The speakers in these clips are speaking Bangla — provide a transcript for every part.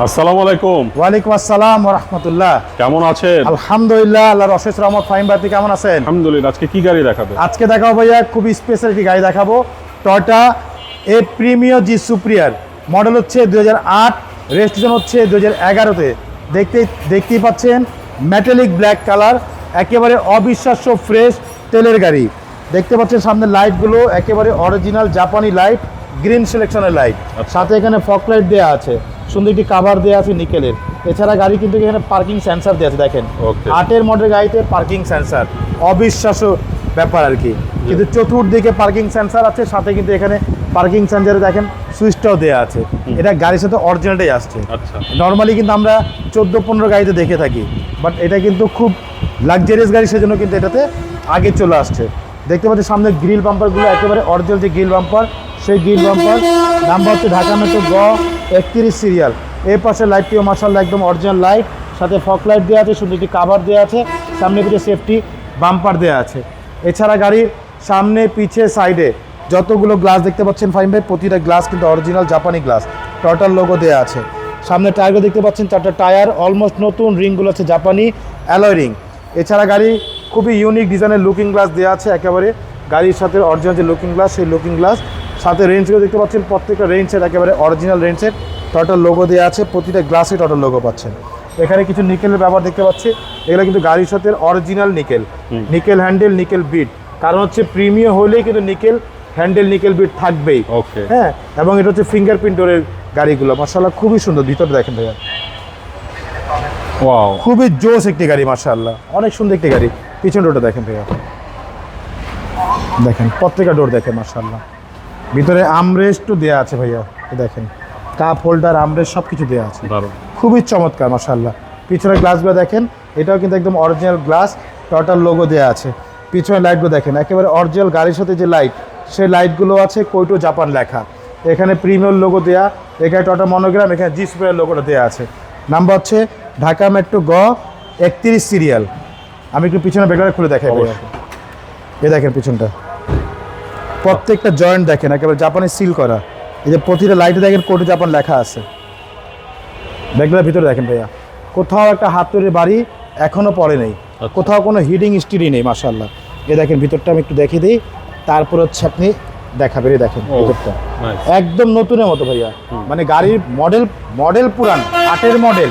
আসসালামু আলাইকুম। ওয়ালাইকুম আসসালাম রহমতুল্লাহ। কেমন আছেন? আলহামদুলিল্লাহ আল্লাহর অশেষ রহমত ফাইম ভাই কেমন আছেন? আলহামদুলিল্লাহ আজকে কি গাড়ি দেখাবে আজকে দেখাবো ভাইয়া খুবই স্পেশাল একটি গাড়ি দেখাবো। টয়টা এ প্রিমিয় জি সুপ্রিয়ার মডেল হচ্ছে দু হাজার আট রেজিস্ট্রেশন হচ্ছে দু হাজার এগারোতে দেখতে দেখতেই পাচ্ছেন মেটালিক ব্ল্যাক কালার একেবারে অবিশ্বাস্য ফ্রেশ তেলের গাড়ি। দেখতে পাচ্ছেন সামনে লাইটগুলো একেবারে অরিজিনাল জাপানি লাইট গ্রিন সিলেকশনের লাইট সাথে এখানে ফক লাইট দেওয়া আছে। সুন্দর একটি কাভার দেওয়া আছে নিকেলের। এছাড়া গাড়ি কিন্তু এখানে পার্কিং সেন্সার দেওয়া আছে দেখেন. আটের মডেল গাড়িতে পার্কিং সেন্সার অবিশ্বাস্য ব্যাপার আর কি। কিন্তু চতুর্দিকে পার্কিং সেন্সার আছে সাথে কিন্তু এখানে পার্কিং সেন্সারে দেখেন সুইচটাও দেওয়া আছে। এটা গাড়ির সাথে অরিজিনালটাই আসছে। আচ্ছা। নর্মালি কিন্তু আমরা চোদ্দ পনেরো গাড়িতে দেখে থাকি বাট এটা কিন্তু খুব লাক্সারিয়াস গাড়ি সেজন্য কিন্তু এটাতে আগে চলে আসছে। দেখতে পাচ্ছি সামনে গ্রিল বাম্পারগুলো একেবারে অরিজিনাল যে গ্রিল বাম্পার সেই গ্রিল বাম্পার নাম্বার হচ্ছে ঢাকা মেট্রো গ একত্রিশ সিরিয়াল। এর পাশে লাইটটিও মার্শাল একদম অরিজিনাল লাইট সাথে ফক লাইট দেওয়া আছে, সুন্দর একটি কাভার দেওয়া আছে, সামনে পিঠে সেফটি বাম্পার দেওয়া আছে। এছাড়া গাড়ির সামনে, পিছে সাইডে যতগুলো গ্লাস দেখতে পাচ্ছেন ফাইন ভাই, প্রতিটা গ্লাস কিন্তু অরিজিনাল জাপানি গ্লাস টোটাল লোগো দেওয়া আছে। সামনে টায়ারগুলো দেখতে পাচ্ছেন, চারটা টায়ার অলমোস্ট নতুন রিংগুলো আছে জাপানি অ্যালয় রিং এছাড়া গাড়ি খুবই ইউনিক ডিজাইনের লুকিং গ্লাস দেওয়া আছে, একেবারে গাড়ির সাথে অরিজিনাল যে লুকিং গ্লাস সেই লুকিং গ্লাস সাথে রেঞ্জগুলো দেখতে পাচ্ছেন প্রত্যেকটা রেঞ্জের একেবারে অরিজিনাল রেঞ্জের টোটাল লোগো দেওয়া আছে প্রতিটা গ্লাসে টোটাল লোগো পাচ্ছেন। এখানে কিছু নিকেলের ব্যবহার দেখতে পাচ্ছি। এগুলো কিন্তু গাড়ির সাথে original nickel nickel handle nickel bit কারণ হচ্ছে প্রিমিয়াম হলেই কিন্তু নিকেল হ্যান্ডেল নিকেল বিট থাকবেই। Okay. হ্যাঁ এবং এটা হচ্ছে ফিঙ্গারপ্রিন্ট ডোরের গাড়িগুলো। মার্শাল্লাহ খুবই সুন্দর। ভিতরে দেখেন ভাইয়া। ওয়াও খুবই জোস একটি গাড়ি মার্শাল্লাহ অনেক সুন্দর একটি গাড়ি। পিছন ডোরটা দেখেন ভাইয়া। দেখেন প্রত্যেকটা ডোর দেখেন মার্শাল্লাহ ভিতরে আমরেস্টও দেওয়া আছে ভাইয়া দেখেন। কাপ হোল্ডার আমরেস্ট সব কিছু দেওয়া আছে খুবই চমৎকার মার্শাল্লাহ পিছনের গ্লাসগুলো দেখেন এটাও কিন্তু একদম অরিজিনাল গ্লাস টোটাল লোগো দেওয়া আছে। পিছনের লাইটগুলো দেখেন একেবারে অরিজিনাল গাড়ির সাথে যে লাইট সেই লাইটগুলো আছে কৈটো জাপান লেখা। এখানে প্রিমিয়ার লোগো দেওয়া এখানে টটা মনোগ্রাম এখানে জি স্প্রের লোগোটা দেওয়া আছে। নাম্বার হচ্ছে ঢাকা মেট্রো গ একত্রিশ সিরিয়াল আমি একটু পিছনে বেকারে খুলে দেখাই। এই দেখেন পিছনটা। প্রত্যেকটা জয়েন্ট দেখেন একেবারে জাপানে সিল করা। এই যে প্রতিটা লাইটে দেখেন কোটো জাপান লেখা আছে। ব্যাগগুলোর ভিতরে দেখেন ভাইয়া। কোথাও একটা হাত তৈরির বাড়ি এখনও পড়ে নেই। আচ্ছা। কোথাও কোনো হিডিং স্টিরি নেই মাশাল্লাহ এ দেখেন ভিতরটা আমি একটু দেখিয়ে দিই। তারপর হচ্ছে আপনি দেখাবেন দেখেন ভিতরটা। একদম নতুনের মতো ভাইয়া। মানে গাড়ির মডেল মডেল পুরান আটের মডেল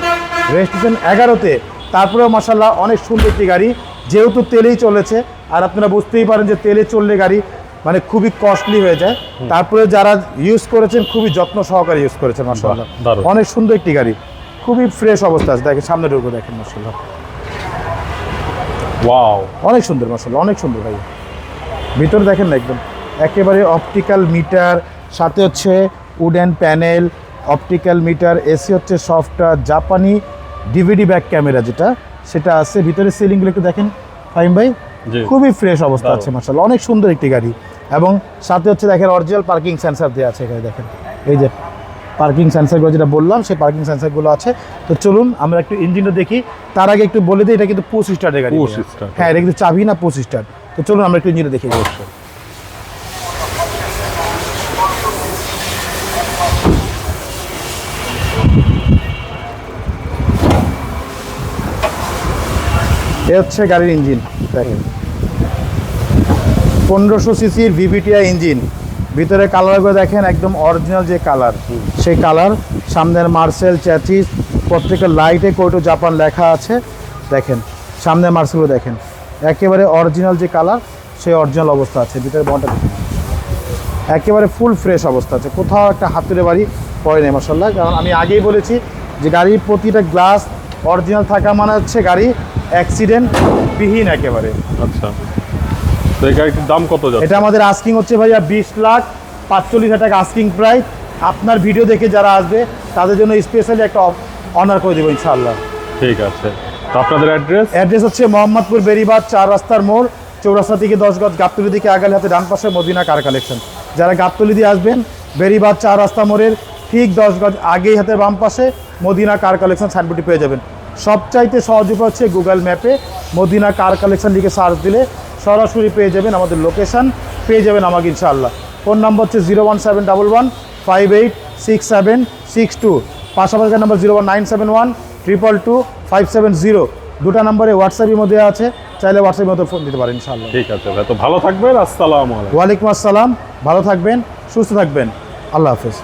রেজিস্ট্রেশন এগারোতে। তারপরেও মাসাল্লাহ অনেক সুন্দর একটি গাড়ি। যেহেতু তেলেই চলেছে আর আপনারা বুঝতেই পারেন যে তেলে চললে গাড়ি মানে খুবই কস্টলি হয়ে যায়। তারপরে যারা ইউজ করেছেন খুবই যত্ন সহকারে ইউজ করেছেন মাসাল্লাহ অনেক সুন্দর একটি গাড়ি। খুবই ফ্রেশ অবস্থা আছে। দেখেন সামনে ঢুকো দেখেন মাসাল্লাহ ওয়াও অনেক সুন্দর মাসাল্লাহ অনেক সুন্দর ভাই। ভিতরে দেখেন না একদম একেবারে অপটিক্যাল মিটার সাথে হচ্ছে wooden panel optical meter AC হচ্ছে সফটওয়্যার জাপানি ডিভিডি ব্যাক ক্যামেরা যেটা সেটা আছে। ভিতরে সিলিংগুলো একটু দেখেন ফাইম ভাই। খুবই ফ্রেশ অবস্থা আছে মাসাল্লাহ অনেক সুন্দর একটি গাড়ি। এবং সাথে হচ্ছে দেখেন অরিজিনাল পার্কিং সেন্সার দেওয়া আছে এখানে দেখেন। এই যে পার্কিং সেন্সারগুলো যেটা বললাম সেই পার্কিং সেন্সারগুলো আছে। তো চলুন আমরা একটু ইঞ্জিনটা দেখি। তার আগে একটু বলে দিই এটা কিন্তু পুশ স্টার্টের গাড়ি। হ্যাঁ এটা কিন্তু চাবি না পুশ স্টার্ট তো চলুন আমরা একটু ইঞ্জিনটা দেখি অবশ্যই। এ হচ্ছে গাড়ির ইঞ্জিন দেখেন। পনেরোশো সিসির ভিভিটিআই ইঞ্জিন ভিতরে কালারগুলো দেখেন, একদম অরিজিনাল যে কালার, সেই কালার। সামনের মার্সেল চ্যাচিস প্রত্যেকটা লাইটে কোটো জাপান লেখা আছে। দেখেন, সামনের মার্সেলগুলো দেখেন। একেবারে অরিজিনাল যে কালার, সেই অরিজিনাল অবস্থা আছে। ভিতরে বনটা। একেবারে ফুল ফ্রেশ অবস্থা আছে। কোথাও একটা হাতুড়ে বাড়ি পড়ে নেই মশাল্লা কারণ আমি আগেই বলেছি যে গাড়ির প্রতিটা গ্লাস অরিজিনাল থাকা মানে হচ্ছে গাড়ি অ্যাক্সিডেন্ট বিহীন একেবারে। আচ্ছা। তো এই গাড়িটির দাম কত এটা আমাদের আস্কিং হচ্ছে ভাইয়া বিশ লাখ পাঁচচল্লিশ হাজার টাকা আস্কিং প্রাইস আপনার ভিডিও দেখে যারা আসবে তাদের জন্য স্পেশালি একটা অনার করে দেবো ইনশাআল্লাহ। ঠিক আছে। তো আপনাদের অ্যাড্রেস অ্যাড্রেস হচ্ছে মোহাম্মদপুর বেরিবাদ চার রাস্তার মোড় চৌরাস্তা থেকে দশ গজ গাবতলি দিকে আগালে হাতে ডান পাশে মদিনা কার কালেকশন যারা গাবতলি দিয়ে আসবেন বেরিবাদ চার রাস্তা মোড়ের ঠিক দশ গজ আগেই হাতে বাম পাশে মদিনা কার কালেকশন সাইনবোর্ডটি পেয়ে যাবেন। সবচাইতে সহজ উপায় হচ্ছে গুগল ম্যাপে মদিনা কার কালেকশন লিখে সার্চ দিলে সরাসরি পেয়ে যাবেন আমাদের লোকেশন পেয়ে যাবেন আমাকে ইনশাআল্লাহ। ফোন নাম্বার হচ্ছে zero one seven double one five eight six seven six two. পাশাপাশি number zero one nine seven one triple two five seven zero. দুটা নম্বরে হোয়াটসঅ্যাপের মধ্যে আছে চাইলে হোয়াটসঅ্যাপের মধ্যে ফোন দিতে পারেন ইনশাআল্লাহ। ঠিক আছে ভাই তো ভালো থাকবেন আসসালামু আলাইকুম। ওয়ালাইকুম আসসালাম ভালো থাকবেন সুস্থ থাকবেন। আল্লাহ হাফেজ।